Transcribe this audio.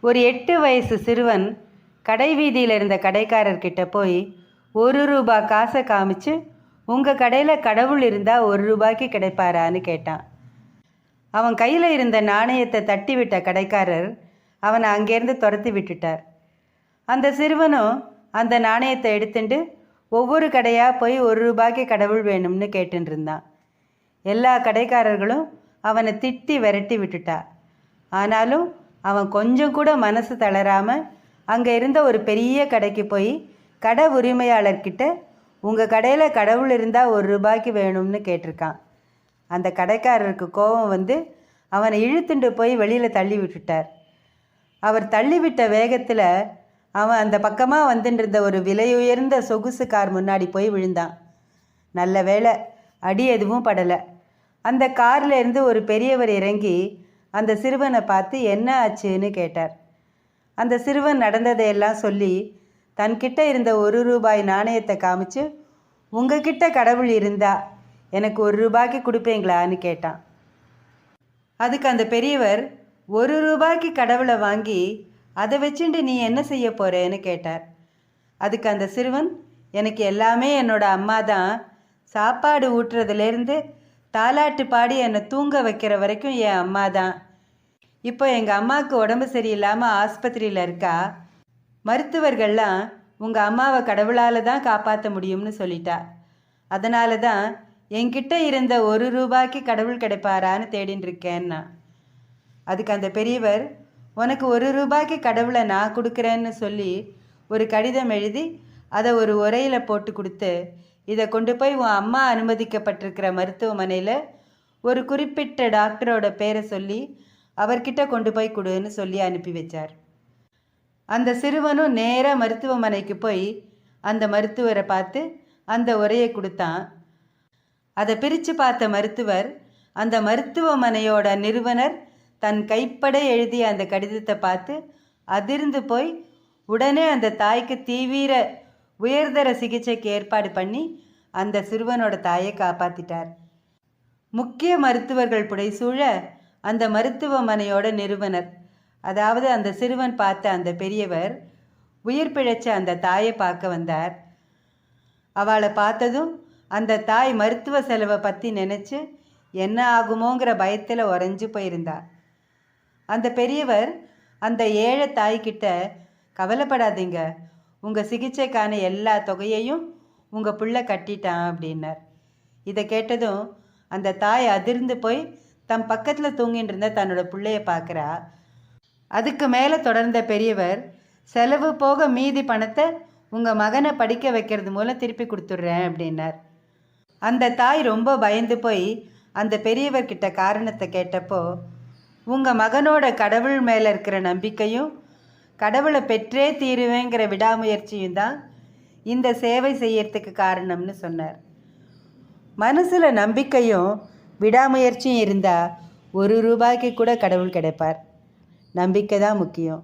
ஒரு எட்டு வயசு சிறுவன் கடை வீதியில் இருந்த கடைக்காரர்கிட்ட போய் ஒரு ரூபா காசை காமிச்சு உங்கள் கடையில் கடவுள் இருந்தால் ஒரு ரூபாய்க்கு கிடைப்பாரான்னு கேட்டான். அவன் கையில் இருந்த நாணயத்தை தட்டி விட்ட கடைக்காரர் அவனை அங்கேருந்து துரத்தி விட்டுட்டார். அந்த சிறுவனும் அந்த நாணயத்தை எடுத்துட்டு ஒவ்வொரு கடையாக போய் ஒரு ரூபாய்க்கு கடவுள் வேணும்னு கேட்டுருந்தான் எல்லா கடைக்காரர்களும் அவனை திட்டி விரட்டி விட்டுட்டா. ஆனாலும் அவன் கொஞ்சம் கூட மனசு தளராமல் அங்கே இருந்த ஒரு பெரிய கடைக்கு போய் கடை உரிமையாளர்கிட்ட உங்கள் கடையில் கடவுள் இருந்தால் ஒரு ரூபாய்க்கு வேணும்னு கேட்டிருக்கான். அந்த கடைக்காரருக்கு கோபம் வந்து அவனை இழுத்துண்டு போய் வெளியில் தள்ளி விட்டுட்டார். அவர் தள்ளிவிட்ட வேகத்தில் அவன் அந்த பக்கமாக வந்துட்டு ஒரு விலையுயர்ந்த சொகுசு கார் முன்னாடி போய் விழுந்தான். நல்ல வேளை அடி எதுவும் படலை. அந்த கார்ல இருந்து ஒரு பெரியவர் இறங்கி அந்த சிறுவனை பார்த்து என்ன ஆச்சுன்னு? கேட்டார். அந்த சிறுவன் நடந்ததையெல்லாம் சொல்லி தன்கிட்ட இருந்த ஒரு ரூபாய் நாணயத்தை காமிச்சு உங்ககிட்ட கடவுள் இருந்தா எனக்கு ஒரு ரூபாய்க்கு கொடுப்பீங்களான்னு கேட்டான். அதுக்கு அந்த பெரியவர் ஒரு ரூபாய்க்கு கடவுளை வாங்கி அதை வச்சுட்டு நீ என்ன செய்ய போறேன்னு கேட்டார். அதுக்கு அந்த சிறுவன் எனக்கு எல்லாமே என்னோட அம்மா தான். சாப்பாடு ஊட்டுறதுலேருந்து தாலாட்டு பாடி என்னை தூங்க வைக்கிற வரைக்கும் என் அம்மா தான். இப்போ எங்கள் அம்மாவுக்கு உடம்பு சரியில்லாமல் ஆஸ்பத்திரியில் இருக்கா? மருத்துவர்கள்லாம் உங்கள் அம்மாவை கடவுளால் தான் காப்பாற்ற முடியும்னு சொல்லிட்டா. அதனால தான் என்கிட்ட இருந்த ஒரு ரூபாய்க்கு கடவுள் கிடைப்பாரான்னு தேடின்னு இருக்கேன்னா அதுக்கு அந்த பெரியவர் உனக்கு ஒரு ரூபாய்க்கு கடவுளை நான் கொடுக்குறேன்னு சொல்லி ஒரு கடிதம் எழுதி அதை ஒரு உரையில் போட்டு கொடுத்து இதை கொண்டு போய் உன் அம்மா அனுமதிக்கப்பட்டிருக்கிற மருத்துவமனையில் ஒரு குறிப்பிட்ட டாக்டரோட பேரை சொல்லி அவர்கிட்ட கொண்டு போய் கொடுன்னு சொல்லி அனுப்பி வச்சார். அந்த சிறுவனும் நேராக மருத்துவமனைக்கு போய் அந்த மருத்துவரை பார்த்து அந்த உரையை கொடுத்தான். அதை பிரித்து பார்த்த மருத்துவர் அந்த மருத்துவமனையோட நிறுவனர் தன் கைப்பட எழுதிய அந்த கடிதத்தை பார்த்து அதிர்ந்து போய் உடனே அந்த தாய்க்கு தீவிர உயர்தர சிகிச்சைக்கு ஏற்பாடு பண்ணி அந்த சிறுவனோட தாயை காப்பாத்திட்டார். முக்கிய மருத்துவர்கள் புடைசூழ அந்த மருத்துவமனையோட நிறுவனர் அதாவது அந்த சிறுவன் பார்த்த அந்த பெரியவர் உயிர் பிழைச்ச அந்த தாயை பார்க்க வந்தார். அவளை பார்த்ததும் அந்த தாய் மருத்துவ செலவை பற்றி நினச்சி என்ன ஆகுமோங்கிற பயத்தில் உறைஞ்சு போயிருந்தாள் அந்த பெரியவர் அந்த ஏழை தாய்கிட்ட கவலைப்படாதீங்க. உங்கள் சிகிச்சைக்கான எல்லா தொகையையும் உங்கள் புள்ள கட்டிட்டான் அப்படின்னார். இதை கேட்டதும் அந்த தாய் அதிர்ந்து போய் தம் பக்கத்தில் தூங்கிட்டு இருந்த தன்னோட பிள்ளைய பார்க்குறா. அதுக்கு மேலே தொடர்ந்த பெரியவர் செலவு போக மீதி பணத்தை உங்கள் மகனை படிக்க வைக்கிறது மூலம் திருப்பி கொடுத்துட்றேன் அப்படின்னார். அந்த தாய் ரொம்ப பயந்து போய் அந்த பெரியவர்கிட்ட காரணத்தை கேட்டப்போ உங்கள் மகனோட கடவுள் மேலே இருக்கிற நம்பிக்கையும் கடவுளை பெற்றே தீருவேங்கிற விடாமுயற்சியும் தான் இந்த சேவை செய்யறதுக்கு காரணம்னு சொன்னார். மனசில் நம்பிக்கையும் விடாமுயற்சியும் இருந்தால் ஒரு ரூபாய்க்கு கூட கடவுள் கிடைப்பார். நம்பிக்கை தான் முக்கியம்.